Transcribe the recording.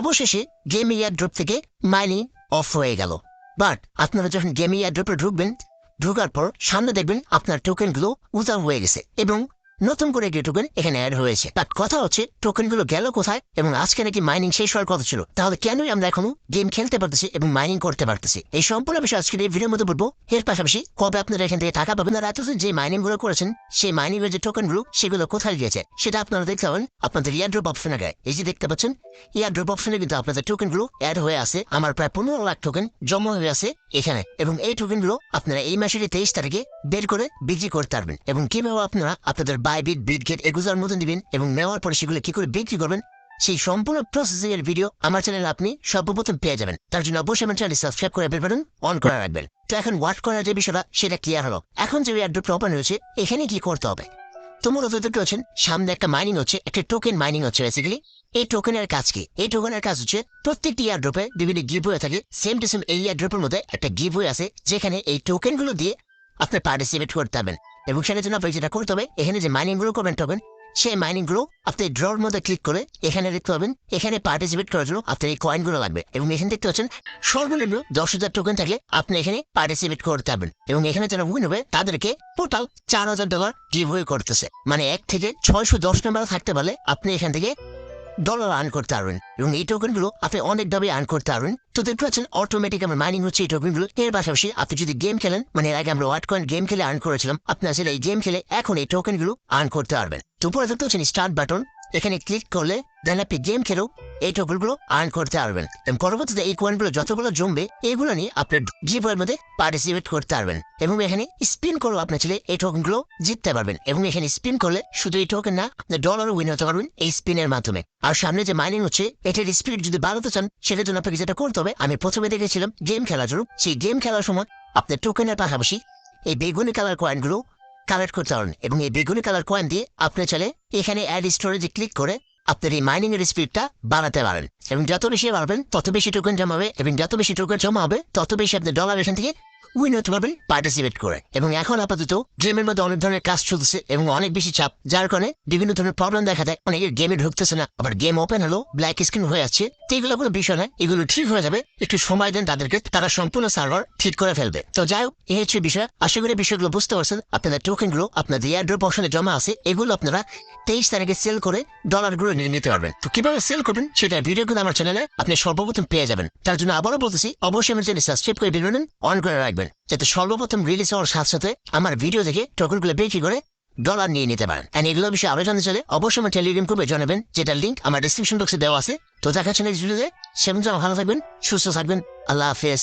অবশেষে game airdrop থেকে mining off হয়ে গেল। বাট আপনারা যখন গেম এয়ারড্রপে ঢুকবেন, ঢুকার পর সামনে দেখবেন আপনার টোকেনগুলো উজা হয়ে গেছে এবং নতুন করে একটি টোকেন এখানে অ্যাড হয়েছে। বাট কথা হচ্ছে টোকেনগুলো গেল কোথায় এবং আজকে নাকি মাইনিং শেষ হওয়ার কথা ছিল। তাহলে কেনই আমরা এখনও গেম খেলতে পারতেছি এবং মাইনিং করতে পারতেছি? এই সম্পূর্ণ বিষয় আজকের এই ভিডিওর মধ্যে বলব। এর পাশাপাশি, কবে আপনারা এখান থেকে টাকা পাবেন? আর এতদিন যে মাইনিংগুলো করেছেন, সেই মাইনিং এর যে টোকেনগুলো সেগুলো কোথায় গিয়েছে? সেটা আপনারা দেখতে পাবেন আপনাদের ইয়ারড্রপ অপশনে গায়ে এই যে দেখতে পাচ্ছেন ইয়ারড্রপ অপশনে কিন্তু আপনাদের টোকেনগুলো অ্যাড হয়ে আছে। আমার প্রায় পনেরো লাখ টোকেন জমা হয়ে আছে এখানে। এবং এই টোকেনগুলো আপনারা এই মাসের তেইশ তারিখে বের করে বিক্রি করতে পারবেন। এবং কীভাবে আপনারা আপনাদের বাই বিট বিট গেট এগুলোর মতন দিবেন এবং নেওয়ার পরে সেগুলো কি করে বিক্রি করবেন, সেই সম্পূর্ণ প্রসেসিং এর ভিডিও আমার চ্যানেলে আপনি সর্বপ্রথম পেয়ে যাবেন। তার জন্য অবশ্যই আমার চ্যানেল সাবস্ক্রাইব করে বেল বাটন অন করে রাখবেন। তো এখন ওয়াট করার যে বিষয়টা, সেটা ক্লিয়ার হলো। এখন যে এয়ারড্রপটা ওপেন হয়েছে, এখানে কি করতে হবে? তো মূলত দেখতে পাচ্ছেন, সামনে একটা মাইনিং হচ্ছে, একটা টোকেন মাইনিং হচ্ছে বেসিক্যালি এই টোকেনের কাজ কি? এই টোকেনের কাজ হচ্ছে, প্রত্যেকটি ইয়ারড্রপে বিভিন্ন গিভ হয়ে থাকে। সেম টু সেম এই ইয়ারড্রপের মধ্যে একটা গিভ হয়ে আছে, যেখানে এই টোকেনগুলো দিয়ে আপনি পার্টিসিপেট করতে পারবেন। এবং সেটার জন্য আপনি যেটা করতে হবে এখানে যে মাইনিং গ্রুপ করবেন টোকেন সেই মাইনিং গ্রুপ আপনি ড্রর মধ্যে ক্লিক করে এখানে দেখতে পাবেন, এখানে পার্টিসিপেট করার জন্য আপনার এই কয়েনগুলো লাগবে। এবং এখানে দেখতে পাচ্ছেন, সর্বনিম্ন দশ হাজার টোকেন থাকলে আপনি এখানে পার্টিসিপেট করতে পারবেন। এবং এখানে যারা উইন হবে, তাদেরকে টোটাল চার হাজার ডলার ডিভ করতেছে। মানে এক থেকে ছয়শো দশ নাম্বার থাকতে পারলে আপনি এখান থেকে ডলার আর্ন করতে পারবেন। এবং এই টোকেনগুলো আপনি অনেক দামে আর্ন করতে পারবেন। তো দেখতে পাচ্ছেন অটোমেটিক আমার মাইনিং হচ্ছে এই টোকেনগুলো এর পাশাপাশি আপনি যদি গেম খেলেন মানে এর আগে আমরা ওয়াট কয়েন গেম খেলে আর্ন করেছিলাম আপনি আসলে এই গেম খেলে এখন এই টোকেনগুলো আর্ন করতে পারবেন। তো পরে দেখতে পাচ্ছেন স্টার্ট বাটন এখানে ক্লিক করলে দেন আপনি গেম খেলেও এই টোকেনগুলো আর্ন করতে পারবেন। এবং পরবর্তীতে এই কয়েনগুলো যতগুলো জমবে, এগুলো নিয়ে আপনার গিভের মধ্যে পার্টিসিপেট করতে পারবেন। এবং এখানে স্পিন করলে আপনার ছেলে, এই টোকেনগুলো জিততে পারবেন। এবং এখানে স্পিন করলে শুধু এই টোকেন না, আপনি ডলার উইন হতে পারবেন এই স্পিনের মাধ্যমে। আর সামনে যে মাইনিং হচ্ছে, এটার স্পিড যদি বাড়াতে চান, সেটার জন্য আপনাকে যেটা করতে হবে, আমি প্রথমে দেখেছিলাম গেম খেলার জন্য। সেই গেম খেলার সময় আপনার টোকেনের পাশাপাশি এই বেগুনি কালার কয়েনগুলো কালেক্ট করতে পারেন এবং এই বেগুনি কালার কয়েন দিয়ে আপনি চলে এখানে অ্যাড স্টোরেজে ক্লিক করে আপনার এই মাইনিং এর স্পিডটা বাড়াতে পারেন। এবং যত বেশি বাড়বেন, তত বেশি টোকেন জমা হবে এবং যত বেশি টোকেন জমা হবে, তত বেশি আপনি ডলার এখান থেকে উইন হতে পারবেন পার্টিসিপেট করে। এবং এখন আপাতত গেমের মধ্যে অনেক ধরনের কাজ চলতেছে এবং অনেক বেশি চাপ, যার কারণে বিভিন্ন ধরনের প্রবলেম দেখা দেয়। অনেকের গেমে ঢুকতেছে না, আবার গেম ওপেন হলো ব্ল্যাক স্ক্রিন হয়ে যাচ্ছে। তো এগুলো কোনো বিষয় না এগুলো ঠিক হয়ে যাবে। একটু সময় দেন তাদেরকে, তারা সম্পূর্ণ সার্ভার ঠিক করে ফেলবে। তো যাই হোক, এই হচ্ছে বিষয়। আশা করি বিষয়গুলো বুঝতে পারছেন। আপনাদের টোকেনগুলো আপনাদের এয়ারড্রপ অপশনে জমা আছে, এগুলো আপনারা তেইশ তারিখে সেল করে ডলারগুলো নিয়ে নিতে পারবেন। তো কীভাবে সেল করবেন সেটা ভিডিও কিন্তু আমার চ্যানেলে আপনি সর্বপ্রথম পেয়ে যাবেন। তার জন্য আবারও বলতেছি, অবশ্যই আমার চ্যানেল সাবস্ক্রাইব করে বেরোবেন অন করে রাখবেন। যাতে সর্বপ্রথম রিলিজ হওয়ার সাথে সাথে আমার ভিডিও দেখে টোকেনগুলো বিক্রি করে ডলার নিয়ে নিতে পারেন। অ্যান্ড এগুলো বিষয়ে আরও জানতে চাইলে অবশ্যই আমার টেলিগ্রাম গ্রুপে জানাবেন, যেটার লিঙ্ক আমার ডিসক্রিপশন বক্সে দেওয়া আছে। তো দেখাচ্ছেন এই ভিডিওতে সেমন ভালো থাকবেন, সুস্থ থাকবেন। আল্লাহ হাফেজ।